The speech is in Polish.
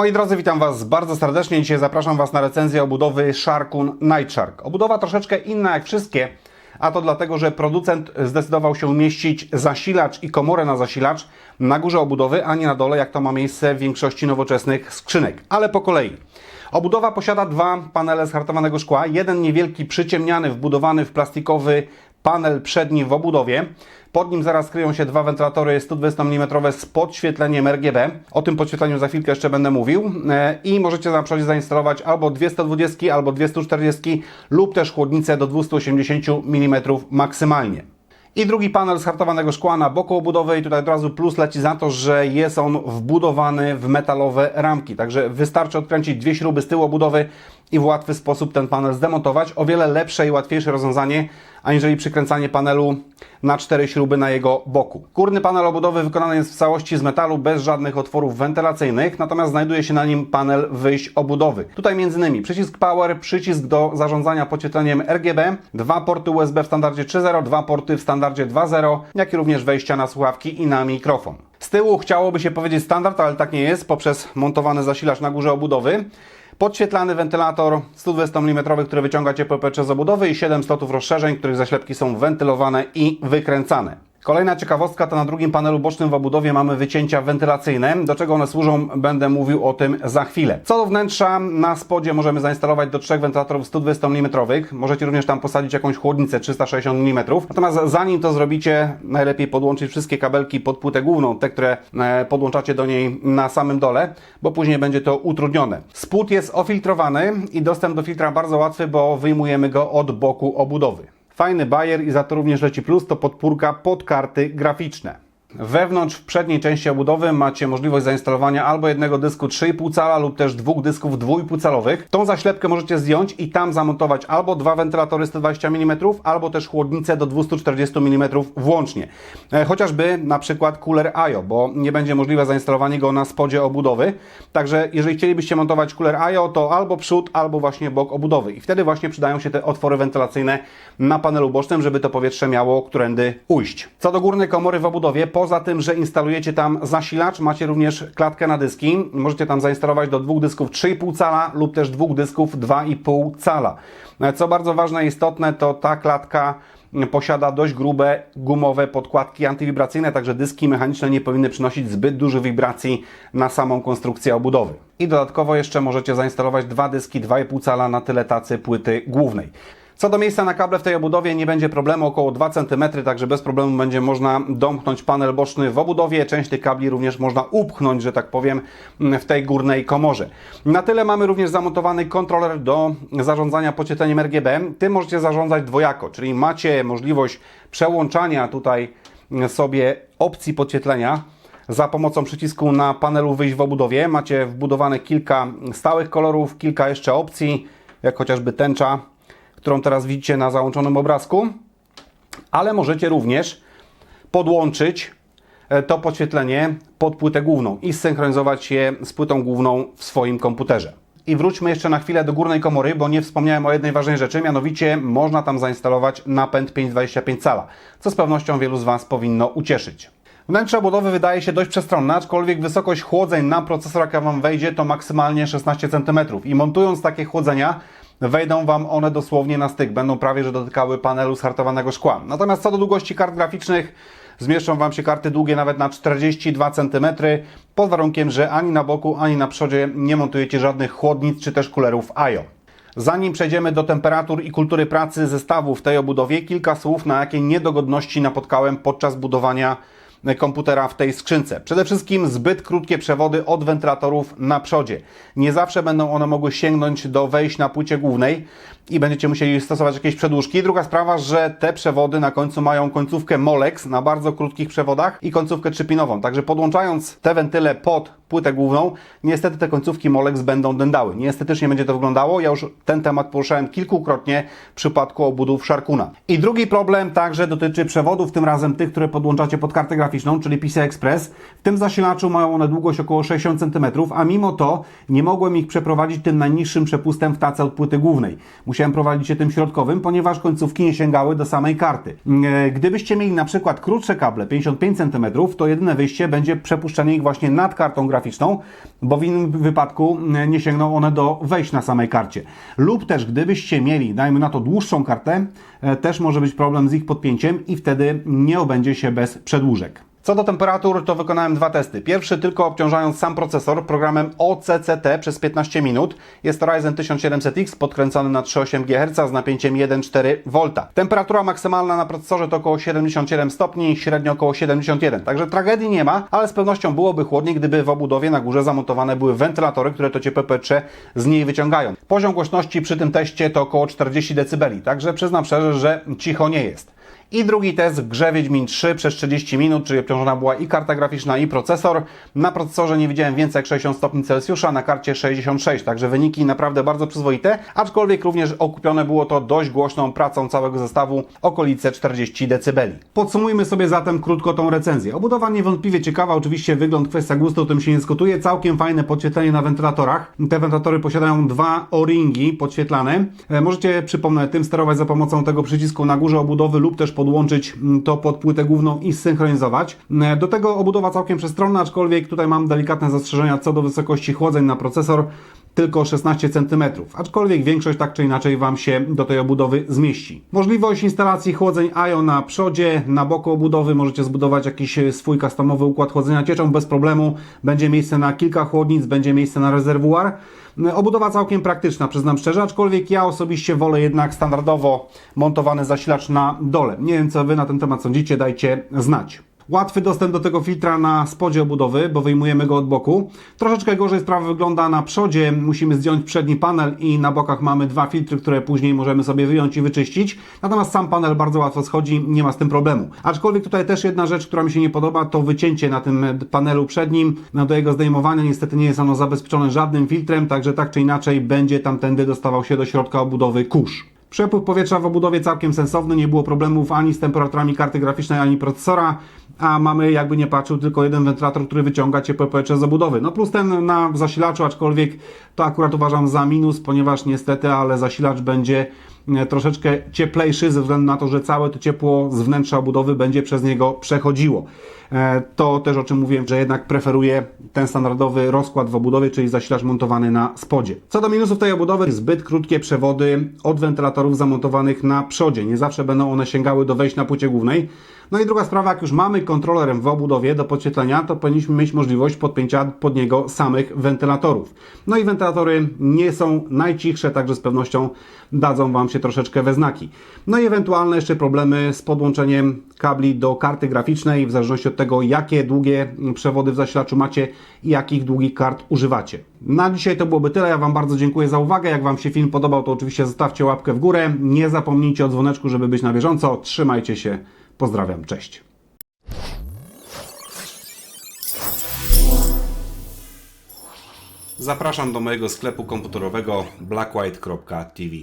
Moi drodzy, witam Was bardzo serdecznie. Dzisiaj zapraszam Was na recenzję obudowy Sharkun Night Shark. Obudowa troszeczkę inna jak wszystkie, a to dlatego, że producent zdecydował się umieścić zasilacz i komorę na zasilacz na górze obudowy, a nie na dole, jak to ma miejsce w większości nowoczesnych skrzynek. Ale po kolei. Obudowa posiada dwa panele z hartowanego szkła. Jeden niewielki, przyciemniany, wbudowany w plastikowy panel przedni w obudowie. Pod nim zaraz kryją się dwa wentylatory 120 mm z podświetleniem RGB. O tym podświetleniu za chwilkę jeszcze będę mówił. E, I możecie na przodzie zainstalować albo 220, albo 240 lub też chłodnicę do 280 mm maksymalnie. I drugi panel z hartowanego szkła na boku obudowy i tutaj od razu plus leci za to, że jest on wbudowany w metalowe ramki. Także wystarczy odkręcić dwie śruby z tyłu obudowy i w łatwy sposób ten panel zdemontować. O wiele lepsze i łatwiejsze rozwiązanie, aniżeli przykręcanie panelu na cztery śruby na jego boku. Górny panel obudowy wykonany jest w całości z metalu, bez żadnych otworów wentylacyjnych, natomiast znajduje się na nim panel wyjść obudowy. Tutaj m.in. przycisk Power, przycisk do zarządzania podświetleniem RGB, dwa porty USB w standardzie 3.0, dwa porty w standardzie 2.0, jak i również wejścia na słuchawki i na mikrofon. Z tyłu chciałoby się powiedzieć standard, ale tak nie jest, poprzez montowany zasilacz na górze obudowy. Podświetlany wentylator 120 mm, który wyciąga ciepłe powietrze z obudowy i 7 slotów rozszerzeń, których zaślepki są wentylowane i wykręcane. Kolejna ciekawostka to na drugim panelu bocznym w obudowie mamy wycięcia wentylacyjne. Do czego one służą, będę mówił o tym za chwilę. Co do wnętrza, na spodzie możemy zainstalować do trzech wentylatorów 120 mm. Możecie również tam posadzić jakąś chłodnicę 360 mm. Natomiast zanim to zrobicie, najlepiej podłączyć wszystkie kabelki pod płytę główną, te, które e, podłączacie do niej na samym dole, bo później będzie to utrudnione. Spód jest ofiltrowany i dostęp do filtra bardzo łatwy, bo wyjmujemy go od boku obudowy. Fajny bajer i za to również leci plus to podpórka pod karty graficzne. Wewnątrz w przedniej części obudowy macie możliwość zainstalowania albo jednego dysku 3,5 cala lub też dwóch dysków 2,5 calowych. Tą zaślepkę możecie zdjąć i tam zamontować albo dwa wentylatory 120 mm, albo też chłodnicę do 240 mm włącznie. E, Chociażby na przykład cooler IO, bo nie będzie możliwe zainstalowanie go na spodzie obudowy. Także jeżeli chcielibyście montować cooler IO, to albo przód, albo właśnie bok obudowy. I wtedy właśnie przydają się te otwory wentylacyjne na panelu bocznym, żeby to powietrze miało którędy ujść. Co do górnej komory w obudowie, poza tym, że instalujecie tam zasilacz, macie również klatkę na dyski. Możecie tam zainstalować do dwóch dysków 3,5 cala lub też dwóch dysków 2,5 cala. Co bardzo ważne i istotne, to ta klatka posiada dość grube gumowe podkładki antywibracyjne, także dyski mechaniczne nie powinny przynosić zbyt dużych wibracji na samą konstrukcję obudowy. I dodatkowo jeszcze możecie zainstalować dwa dyski 2,5 cala na tyle tacy płyty głównej. Co do miejsca na kable w tej obudowie nie będzie problemu, około 2 cm, także bez problemu będzie można domknąć panel boczny w obudowie. Część tych kabli również można upchnąć, że tak powiem, w tej górnej komorze. Na tyle mamy również zamontowany kontroler do zarządzania podświetleniem RGB. Tym możecie zarządzać dwojako, czyli macie możliwość przełączania tutaj sobie opcji podświetlenia za pomocą przycisku na panelu wyjść w obudowie. Macie wbudowane kilka stałych kolorów, kilka jeszcze opcji, jak chociażby tęcza którą teraz widzicie na załączonym obrazku, ale możecie również podłączyć e, to podświetlenie pod płytę główną i zsynchronizować je z płytą główną w swoim komputerze. I wróćmy jeszcze na chwilę do górnej komory, bo nie wspomniałem o jednej ważnej rzeczy, mianowicie można tam zainstalować napęd 525 cala, co z pewnością wielu z Was powinno ucieszyć. Wnętrze obudowy wydaje się dość przestronne, aczkolwiek wysokość chłodzeń na procesor, jaka Wam wejdzie, to maksymalnie 16 cm. I montując takie chłodzenia, wejdą Wam one dosłownie na styk, będą prawie, że dotykały panelu z hartowanego szkła. Natomiast co do długości kart graficznych, zmieszczą Wam się karty długie nawet na 42 cm, pod warunkiem, że ani na boku, ani na przodzie nie montujecie żadnych chłodnic czy też kulerów IO. Zanim przejdziemy do temperatur i kultury pracy zestawu w tej obudowie, kilka słów na jakie niedogodności napotkałem podczas budowania komputera w tej skrzynce. Przede wszystkim zbyt krótkie przewody od wentylatorów na przodzie. Nie zawsze będą one mogły sięgnąć do wejść na płycie głównej i będziecie musieli stosować jakieś przedłużki. Druga sprawa, że te przewody na końcu mają końcówkę Molex na bardzo krótkich przewodach i końcówkę trzypinową. Także podłączając te wentyle pod płytę główną, niestety te końcówki Molex będą dędały. Niestetycznie będzie to wyglądało. Ja już ten temat poruszałem kilkukrotnie w przypadku obudów Sharkuna. I drugi problem także dotyczy przewodów, tym razem tych, które podłączacie pod kartę graficzną graficzną, czyli PCI Express. W tym zasilaczu mają one długość około 60 cm, a mimo to nie mogłem ich przeprowadzić tym najniższym przepustem w tace od płyty głównej. Musiałem prowadzić się tym środkowym, ponieważ końcówki nie sięgały do samej karty. E, Gdybyście mieli na przykład krótsze kable, 55 cm, to jedyne wyjście będzie przepuszczenie ich właśnie nad kartą graficzną, bo w innym wypadku e, nie sięgną one do wejść na samej karcie. Lub też gdybyście mieli, dajmy na to dłuższą kartę, e, też może być problem z ich podpięciem i wtedy nie obędzie się bez przedłużek. Co do temperatur, to wykonałem dwa testy. Pierwszy tylko obciążając sam procesor programem OCCT przez 15 minut. Jest to Ryzen 1700X podkręcony na 3,8 GHz z napięciem 1,4 V. Temperatura maksymalna na procesorze to około 77 stopni, średnio około 71. Także tragedii nie ma, ale z pewnością byłoby chłodniej, gdyby w obudowie na górze zamontowane były wentylatory, które to ciepłe powietrze z niej wyciągają. Poziom głośności przy tym teście to około 40 dB, także przyznam szczerze, że cicho nie jest. I drugi test grze Wiedźmin 3 przez 30 minut, czyli obciążona była i karta graficzna, i procesor. Na procesorze nie widziałem więcej jak 60 stopni Celsjusza, na karcie 66, także wyniki naprawdę bardzo przyzwoite, aczkolwiek również okupione było to dość głośną pracą całego zestawu, okolice 40 dB. Podsumujmy sobie zatem krótko tą recenzję. Obudowa niewątpliwie ciekawa, oczywiście wygląd, kwestia gustu, o tym się nie dyskutuje. Całkiem fajne podświetlenie na wentylatorach. Te wentylatory posiadają dwa o-ringi podświetlane. E, Możecie, przypomnę, tym sterować za pomocą tego przycisku na górze obudowy lub też podłączyć mm, to pod płytę główną i zsynchronizować. E, Do tego obudowa całkiem przestronna, aczkolwiek tutaj mam delikatne zastrzeżenia co do wysokości chłodzeń na procesor tylko 16 cm, aczkolwiek większość tak czy inaczej Wam się do tej obudowy zmieści. Możliwość instalacji chłodzeń IO na przodzie, na boku obudowy możecie zbudować jakiś swój customowy układ chłodzenia cieczą bez problemu. Będzie miejsce na kilka chłodnic, będzie miejsce na rezerwuar. Obudowa całkiem praktyczna, przyznam szczerze, aczkolwiek ja osobiście wolę jednak standardowo montowany zasilacz na dole. Nie wiem co Wy na ten temat sądzicie, dajcie znać. Łatwy dostęp do tego filtra na spodzie obudowy, bo wyjmujemy go od boku. Troszeczkę gorzej sprawa wygląda na przodzie. Musimy zdjąć przedni panel i na bokach mamy dwa filtry, które później możemy sobie wyjąć i wyczyścić. Natomiast sam panel bardzo łatwo schodzi, nie ma z tym problemu. Aczkolwiek tutaj też jedna rzecz, która mi się nie podoba, to wycięcie na tym panelu przednim. No do jego zdejmowania niestety nie jest ono zabezpieczone żadnym filtrem, także tak czy inaczej będzie tamtędy dostawał się do środka obudowy kurz. Przepływ powietrza w obudowie całkiem sensowny, nie było problemów ani z temperaturami karty graficznej, ani procesora, a mamy jakby nie patrzył tylko jeden wentylator, który wyciąga ciepłe powietrze z obudowy. No plus ten na zasilaczu, aczkolwiek to akurat uważam za minus, ponieważ niestety, ale zasilacz będzie troszeczkę cieplejszy ze względu na to, że całe to ciepło z wnętrza obudowy będzie przez niego przechodziło. E, To też o czym mówiłem, że jednak preferuję ten standardowy rozkład w obudowie, czyli zasilacz montowany na spodzie. Co do minusów tej obudowy, zbyt krótkie przewody od wentylatorów zamontowanych na przodzie. Nie zawsze będą one sięgały do wejść na płycie głównej. No i druga sprawa, jak już mamy kontroler w obudowie do podświetlenia, to powinniśmy mieć możliwość podpięcia pod niego samych wentylatorów. No i wentylatory nie są najcichsze, także z pewnością dadzą Wam się troszeczkę we znaki. No i ewentualne jeszcze problemy z podłączeniem kabli do karty graficznej, w zależności od tego, jakie długie przewody w zasilaczu macie i jakich długich kart używacie. Na dzisiaj to byłoby tyle. Ja Wam bardzo dziękuję za uwagę. Jak Wam się film podobał, to oczywiście zostawcie łapkę w górę. Nie zapomnijcie o dzwoneczku, żeby być na bieżąco. Trzymajcie się. Pozdrawiam. Cześć. Zapraszam do mojego sklepu komputerowego blackwhite.tv.